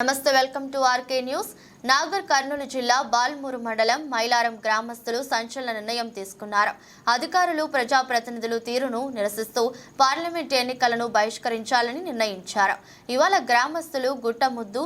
నమస్తే welcome to RK news. Nagarkurnool జిల్లా బాల్మూరు మండలం మైలారం గ్రామస్తులు సంచలన నిర్ణయం తీసుకున్నారు. అధికారులు ప్రజాప్రతినిధులు తీరును నిరసిస్తూ పార్లమెంట్ ఎన్నికలను బహిష్కరించాలని నిర్ణయించారు. ఇవాళ గ్రామస్తులు గుట్టముద్దు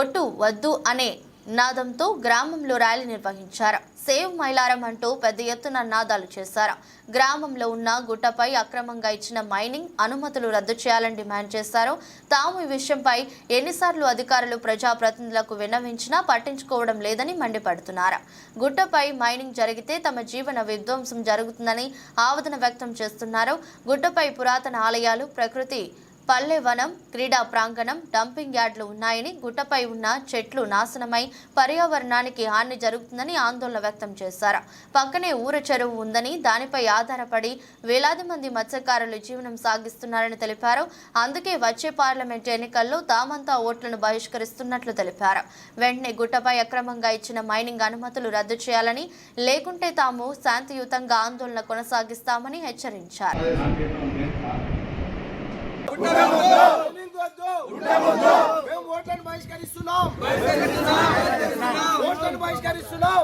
ఒట్టు వద్దు అనే నాదంతో గ్రామంలో ర్యాలీ నిర్వహించారు. సేవ్ మైలారం అంటూ పెద్ద ఎత్తున నాదాలు చేశారు. గ్రామంలో ఉన్న గుట్టపై అక్రమంగా ఇచ్చిన మైనింగ్ అనుమతులు రద్దు చేయాలని డిమాండ్ చేశారు. తాము ఈ విషయంపై ఎన్నిసార్లు అధికారులు ప్రజాప్రతినిధులకు విన్నవించినా పట్టించుకోవడం లేదని మండిపడుతున్నారు. గుట్టపై మైనింగ్ జరిగితే తమ జీవన విధ్వంసం జరుగుతుందని ఆవేదన వ్యక్తం చేస్తున్నారు. గుట్టపై పురాతన ఆలయాలు ప్రకృతి పల్లె వనం క్రీడా ప్రాంగణం డంపింగ్ యార్డులు ఉన్నాయని గుట్టపై ఉన్న చెట్లు నాశనమై పర్యావరణానికి హాని జరుగుతుందని ఆందోళన వ్యక్తం చేశారు. పక్కనే ఊర చెరువు ఉందని దానిపై ఆధారపడి వేలాది మంది మత్స్యకారులు జీవనం సాగిస్తున్నారని తెలిపారు. అందుకే వచ్చే పార్లమెంట్ ఎన్నికల్లో తామంతా ఓట్లను బహిష్కరిస్తున్నట్లు తెలిపారు. వెంటనే గుట్టపై అక్రమంగా ఇచ్చిన మైనింగ్ అనుమతులు రద్దు చేయాలని లేకుంటే తాము శాంతియుతంగా ఆందోళన కొనసాగిస్తామని హెచ్చరించారు. మేము ఓట్లను బహిష్కరిస్తున్నాం. ఓట్లను బహిష్కరిస్తున్నాం.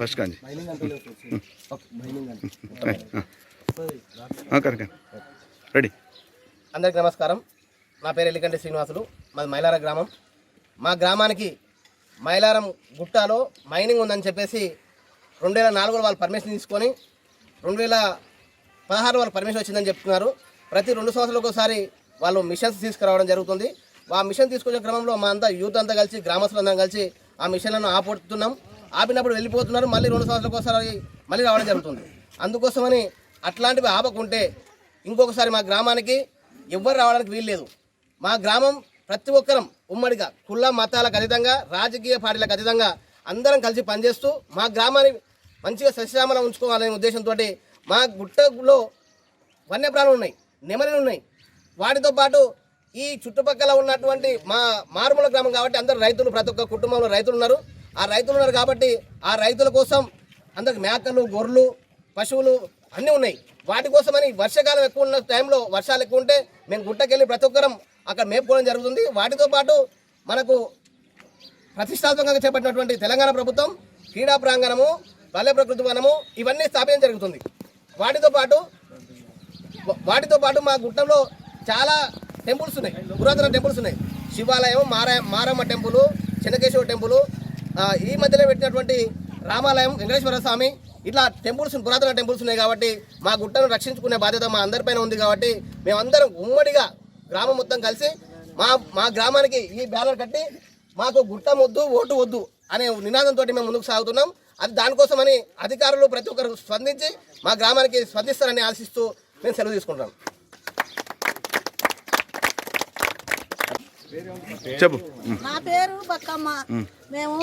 ఫస్ట్ కానీ రెడీ. అందరికీ నమస్కారం. నా పేరు ఎల్లికంటి శ్రీనివాసులు. మాది మైలార గ్రామం. మా గ్రామానికి మైలారం గుట్టాలో మైనింగ్ ఉందని చెప్పేసి రెండు వేల నాలుగులో వాళ్ళు పర్మిషన్ తీసుకొని రెండు వేల పదహారు వాళ్ళు పర్మిషన్ వచ్చిందని చెప్తున్నారు. ప్రతి రెండు సంవత్సరాలకు ఒకసారి వాళ్ళు మిషన్స్ తీసుకురావడం జరుగుతుంది. ఆ మిషన్ తీసుకొచ్చే క్రమంలో మా అంతా యూత్ అంతా కలిసి గ్రామస్తులు అందరం కలిసి ఆ మిషన్లను ఆపుతున్నాం. ఆపినప్పుడు వెళ్ళిపోతున్నారు మళ్ళీ రెండు సంవత్సరాలకు ఒకసారి మళ్ళీ రావడం జరుగుతుంది. అందుకోసమని అట్లాంటివి ఆపకుంటే ఇంకొకసారి మా గ్రామానికి ఎవ్వరు రావడానికి వీల్లేదు మా గ్రామం ప్రతి ఒక్కరం ఉమ్మడిగా కుల మతాలకు అతీతంగా రాజకీయ పార్టీలకు అతీతంగా అందరం కలిసి పనిచేస్తూ మా గ్రామాన్ని మంచిగా సస్యశ్యామలం ఉంచుకోవాలనే ఉద్దేశంతో మా గుట్టలో వన్యప్రాణులు ఉన్నాయి నెమలిలు ఉన్నాయి. వాటితో పాటు ఈ చుట్టుపక్కల ఉన్నటువంటి మా మారుమూల గ్రామం కాబట్టి అందరు రైతులు ప్రతి ఒక్క కుటుంబంలో రైతులు ఉన్నారు. ఆ రైతులు ఉన్నారు కాబట్టి ఆ రైతుల కోసం అందరికి మేకలు గొర్రెలు పశువులు అన్నీ ఉన్నాయి. వాటి కోసమని వర్షాకాలం ఎక్కువ ఉన్న టైంలో వర్షాలు ఎక్కువ ఉంటే మేము గుట్టకెళ్ళి ప్రతి ఒక్కరం అక్కడ మేపుకోవడం జరుగుతుంది. వాటితో పాటు మనకు ప్రతిష్టాత్మకంగా చేపట్టినటువంటి తెలంగాణ ప్రభుత్వం క్రీడా ప్రాంగణము పల్లె ప్రకృతి వనము ఇవన్నీ స్థాపించడం జరుగుతుంది. వాటితో పాటు వాటితో పాటు మా గుట్టంలో చాలా టెంపుల్స్ ఉన్నాయి. పురాతన టెంపుల్స్ ఉన్నాయి. శివాలయం మారా మారమ్మ టెంపుల్ చెన్నకేశ్వర టెంపుల్ ఈ మధ్యలో పెట్టినటువంటి రామాలయం వెంకటేశ్వర స్వామి ఇట్లా టెంపుల్స్ పురాతన టెంపుల్స్ ఉన్నాయి కాబట్టి మా గుట్టను రక్షించుకునే బాధ్యత మా అందరిపైన ఉంది కాబట్టి మేమందరం ఉమ్మడిగా గ్రామం మొత్తం కలిసి మా మా గ్రామానికి ఈ బ్యానర్ కట్టి మాకు గుట్ట వద్దు ఓటు వద్దు అనే నినాదంతో మేము ముందుకు సాగుతున్నాం. అది దానికోసమని అధికారులు ప్రతి ఒక్కరు స్పందించి మా గ్రామానికి స్పందిస్తారని ఆశిస్తూ మేము సెలవు తీసుకుంటాం చెప్పు. నా పేరు బక్కమ్మ. మేము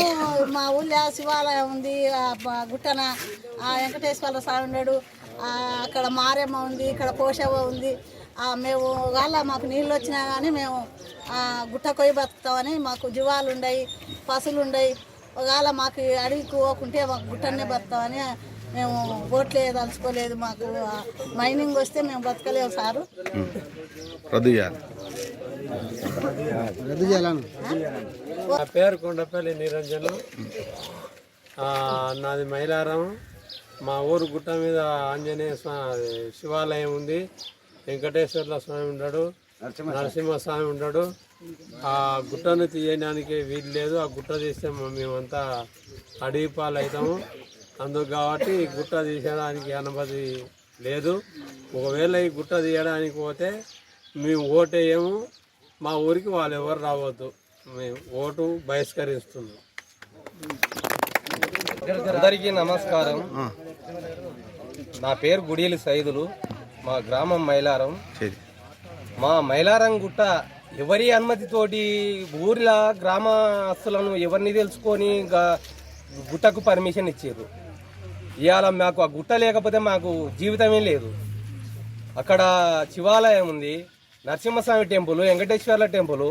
మా ఊళ్ళో శివాలయం ఉంది గుట్టన వెంకటేశ్వర స్వామి ఉన్నాడు అక్కడ మారేమ్మ ఉంది ఇక్కడ పోషవ ఉంది. మేము వాళ్ళ మాకు నీళ్ళు వచ్చినా కానీ మేము గుట్ట కొయ్యి బతుకుతామని మాకు జీవాలు ఉండయి పసులు ఉండయి. ఒకవేళ మాకు అడిగి పోకుంటే మాకు గుట్టనే బతుకుతామని మేము ఓట్లే తలుచుకోలేదు మాకు. మైనింగ్ వస్తే మేము బతకలేము సారు. రద్దు చేయాలి. నా పేరు కొండపల్లి నిరంజను. ఆ, నాది మైలారం. మా ఊరు గుట్ట మీద ఆంజనేయ స్వామి శివాలయం ఉంది. వెంకటేశ్వర్ల స్వామి ఉన్నాడు. నరసింహస్వామి ఉన్నాడు. ఆ గుట్టను తీయడానికి వీలు లేదు. ఆ గుట్ట తీస్తే మేమంతా అడవి పాలు అవుతాము అందుకు కాబట్టి ఈ గుట్ట తీసేయడానికి అనుమతి లేదు. ఒకవేళ ఈ గుట్ట తీయడానికి పోతే మేము ఓటేయము. మా ఊరికి వాళ్ళు ఎవరు రావద్దు. మేము ఓటు బహిష్కరిస్తున్నాం. అందరికీ నమస్కారం. నా పేరు గుడియలి సైదులు. మా గ్రామం మైలారం. మా మైలారం గుట్ట ఎవరి అనుమతితోటి ఊరిలో గ్రామస్తులను ఎవరిని తెలుసుకొని గుట్టకు పర్మిషన్ ఇచ్చారు? ఇవాళ మాకు ఆ గుట్ట లేకపోతే మాకు జీవితమే లేదు. అక్కడ శివాలయం ఉంది. నరసింహస్వామి టెంపుల్ వెంకటేశ్వర్ల టెంపుల్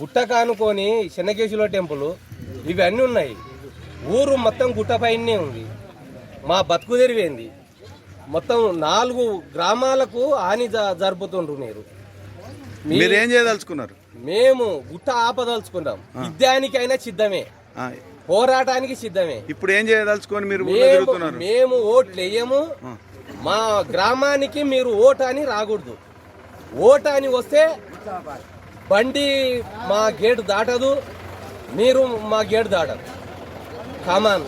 గుట్ట కానుకొని చెన్నకేశ్వర టెంపుల్ ఇవన్నీ ఉన్నాయి. ఊరు మొత్తం గుట్ట పైనే ఉంది. మా బతుకు తెరివేంది. మొత్తం నాలుగు గ్రామాలకు హాని జరుపుతుండ్రు మీరు. మీరు ఏం చేయదలుచుకున్నారు? మేము గుట్ట ఆపదలుచుకున్నాం. యుద్ధానికైనా సిద్ధమే. పోరాటానికి సిద్ధమే. ఇప్పుడు ఏం చేయదలుచుకొని మీరు మేము ఓట్లు వేయము. మా గ్రామానికి మీరు ఓటు అని రాకూడదు. ఓటు అని వస్తే బండి మా గేటు దాటదు. మీరు మా గేటు దాటదు కామాన్